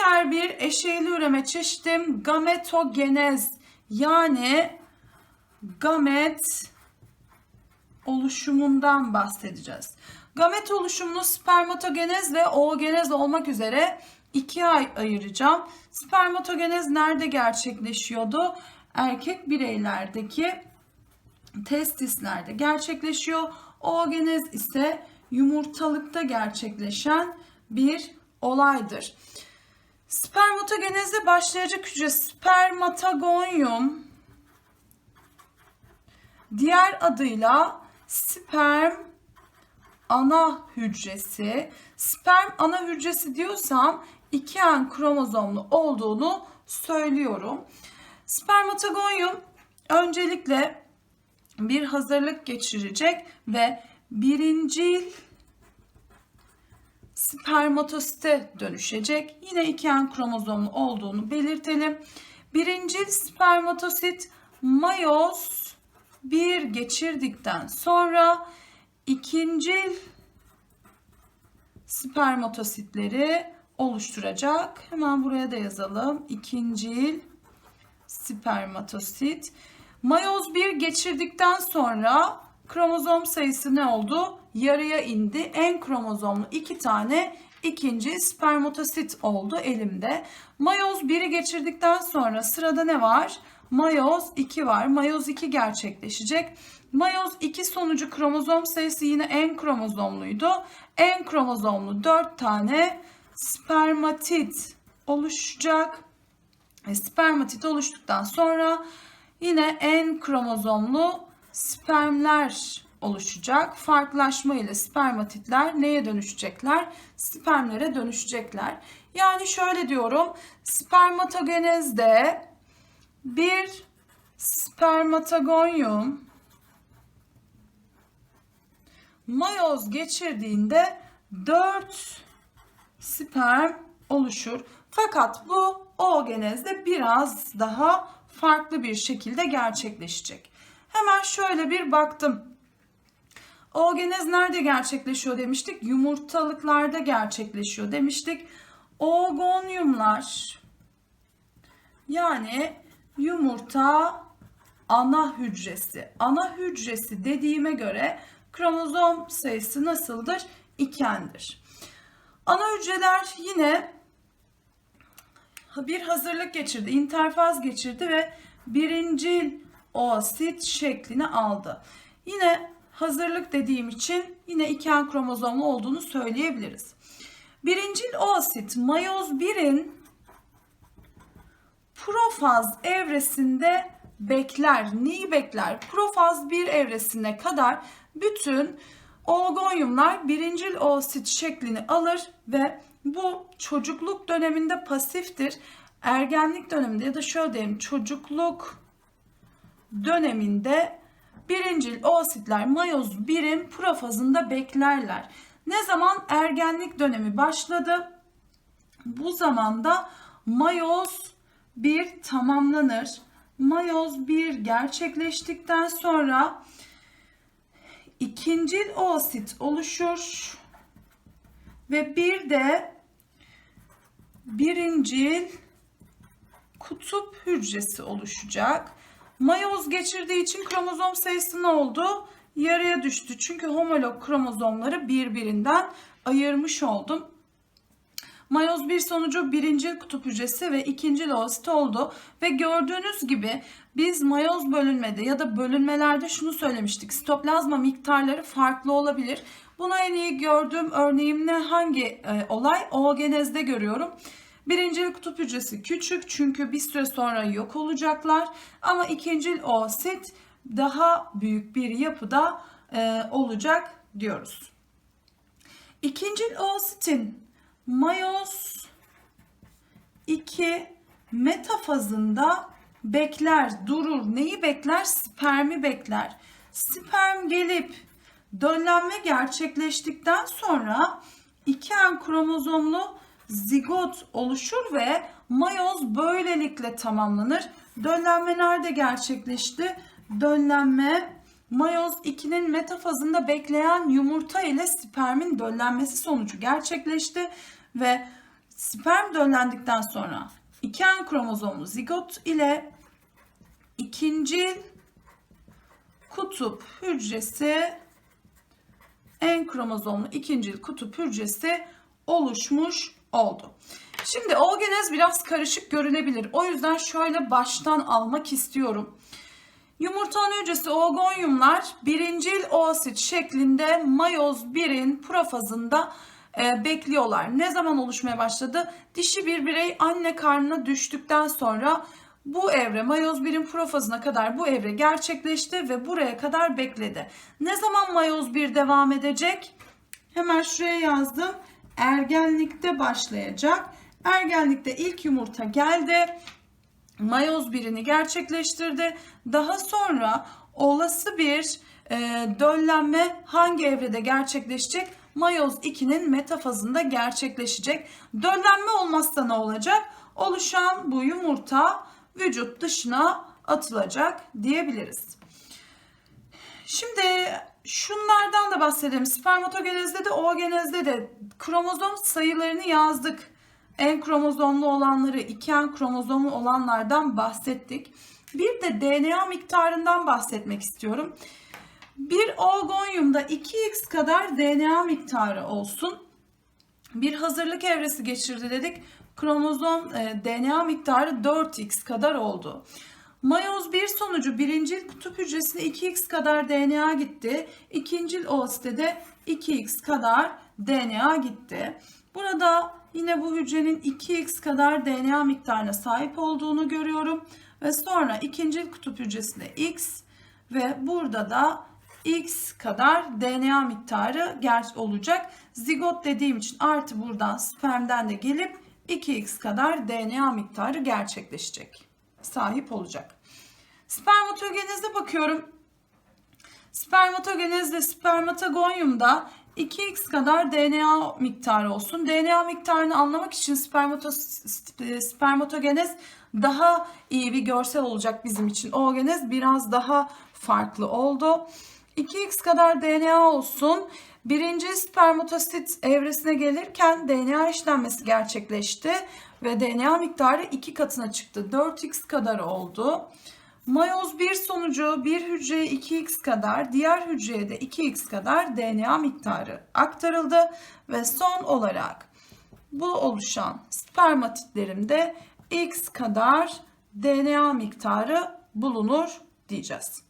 Diğer bir eşeyli üreme çeşidim gametogenez yani gamet oluşumundan bahsedeceğiz. Gamet oluşumunu spermatogenez ve oogenez olmak üzere ikiye ay ayıracağım. Spermatogenez nerede gerçekleşiyordu? Erkek bireylerdeki testislerde gerçekleşiyor. Oogenez ise yumurtalıkta gerçekleşen bir olaydır. Spermatogenezde başlayacak hücre spermatogonium diğer adıyla sperm ana hücresi. Sperm ana hücresi diyorsam 2N kromozomlu olduğunu söylüyorum. Spermatogonium öncelikle bir hazırlık geçirecek ve birincil spermatosite dönüşecek. Yine 2N kromozomlu olduğunu belirtelim. Birincil spermatosit mayoz bir geçirdikten sonra ikincil spermatositleri oluşturacak. Hemen buraya da yazalım. İkincil spermatosit. Mayoz 1 geçirdikten sonra kromozom sayısı ne oldu? Yarıya indi. En kromozomlu iki tane ikinci spermatosit oldu elimde. Mayoz 1'i geçirdikten sonra sırada ne var? Mayoz 2 var. Mayoz 2 gerçekleşecek. Mayoz 2 sonucu kromozom sayısı yine en kromozomluydu. En kromozomlu 4 tane spermatit oluşacak. E, spermatit oluştuktan sonra yine en kromozomlu spermler oluşacak. Farklılaşma ile spermatitler neye dönüşecekler? Spermlere dönüşecekler. Yani şöyle diyorum. Spermatogenezde bir spermatogonium mayoz geçirdiğinde 4 sperm oluşur. Fakat bu oogenezde biraz daha farklı bir şekilde gerçekleşecek. Hemen şöyle bir baktım. Oogenez nerede gerçekleşiyor demiştik? Yumurtalıklarda gerçekleşiyor demiştik. Oogonyumlar yani yumurta ana hücresi. Ana hücresi dediğime göre kromozom sayısı nasıldır? İkendir. Ana hücreler yine bir hazırlık geçirdi, interfaz geçirdi ve birincil oosit şeklini aldı. Yine hazırlık dediğim için yine iken kromozomlu olduğunu söyleyebiliriz. Birincil oosit mayoz 1'in profaz evresinde bekler. Neyi bekler? Profaz 1 evresine kadar bütün oogonyumlar birincil oosit şeklini alır ve bu çocukluk döneminde pasiftir. Ergenlik döneminde ya da şöyle diyeyim çocukluk döneminde birincil oositler mayoz 1'in profazında beklerler. Ne zaman ergenlik dönemi başladı? Bu zamanda mayoz 1 tamamlanır. Mayoz 1 gerçekleştikten sonra ikincil oosit oluşur ve bir de birincil kutup hücresi oluşacak. Mayoz geçirdiği için kromozom sayısı ne oldu? Yarıya düştü. Çünkü homolog kromozomları birbirinden ayırmış oldum. Mayoz bir sonucu birinci kutup hücresi ve ikinci oosit oldu. Ve gördüğünüz gibi biz mayoz bölünmede ya da bölünmelerde şunu söylemiştik. Sitoplazma miktarları farklı olabilir. Buna en iyi gördüğüm örneğim ne? Hangi e, olay? Oogenezde görüyorum. Birinci kutup hücresi küçük çünkü bir süre sonra yok olacaklar. Ama ikinci oosit daha büyük bir yapıda e, olacak diyoruz. İkinci oositin mayoz 2 metafazında bekler, durur. Neyi bekler? Spermi bekler. Sperm gelip döllenme gerçekleştikten sonra 2N kromozomlu zigot oluşur ve mayoz böylelikle tamamlanır. Döllenme nerede gerçekleşti? Döllenme mayoz 2'nin metafazında bekleyen yumurta ile spermin döllenmesi sonucu gerçekleşti ve sperm döllendikten sonra iki en kromozomlu zigot ile ikincil kutup hücresi en kromozomlu ikincil kutup hücresi oluşmuş oldu. Şimdi oogenez biraz karışık görünebilir. O yüzden şöyle baştan almak istiyorum. Yumurta ana hücresi oogonyumlar birincil oosit şeklinde mayoz 1'in profazında e, bekliyorlar. Ne zaman oluşmaya başladı? Dişi bir birey anne karnına düştükten sonra bu evre mayoz 1'in profazına kadar bu evre gerçekleşti ve buraya kadar bekledi. Ne zaman mayoz 1 devam edecek? Hemen şuraya yazdım. Ergenlikte başlayacak. Ergenlikte ilk yumurta geldi. Mayoz birini gerçekleştirdi. Daha sonra olası bir e, döllenme hangi evrede gerçekleşecek? Mayoz 2'nin metafazında gerçekleşecek. Döllenme olmazsa ne olacak? Oluşan bu yumurta vücut dışına atılacak diyebiliriz. Şimdi şunlardan da bahsedelim. Spermatogenezde de oogenezde de kromozom sayılarını yazdık. En kromozomlu olanları, iki kromozomlu olanlardan bahsettik. Bir de DNA miktarından bahsetmek istiyorum. Bir oogonyumda 2x kadar DNA miktarı olsun. Bir hazırlık evresi geçirdi dedik. Kromozom e, DNA miktarı 4x kadar oldu. Mayoz 1 sonucu birincil kutup hücresine 2x kadar DNA gitti. İkincil oosite de 2x kadar DNA gitti. Burada yine bu hücrenin 2x kadar DNA miktarına sahip olduğunu görüyorum. Ve sonra ikincil kutup hücresinde x ve burada da x kadar DNA miktarı gerç olacak. Zigot dediğim için artı buradan spermden de gelip 2x kadar DNA miktarı gerçekleşecek. Sahip olacak. Spermatogenezde bakıyorum. Spermatogenezde spermatogonyumda 2x kadar DNA miktarı olsun. DNA miktarını anlamak için spermato, spermatogenez daha iyi bir görsel olacak bizim için. Oogenez biraz daha farklı oldu. 2x kadar DNA olsun. Birinci spermatosit evresine gelirken DNA işlenmesi gerçekleşti ve DNA miktarı 2 katına çıktı. 4x kadar oldu. Mayoz 1 sonucu bir hücreye 2x kadar, diğer hücreye de 2x kadar DNA miktarı aktarıldı ve son olarak bu oluşan spermatitlerimde x kadar DNA miktarı bulunur diyeceğiz.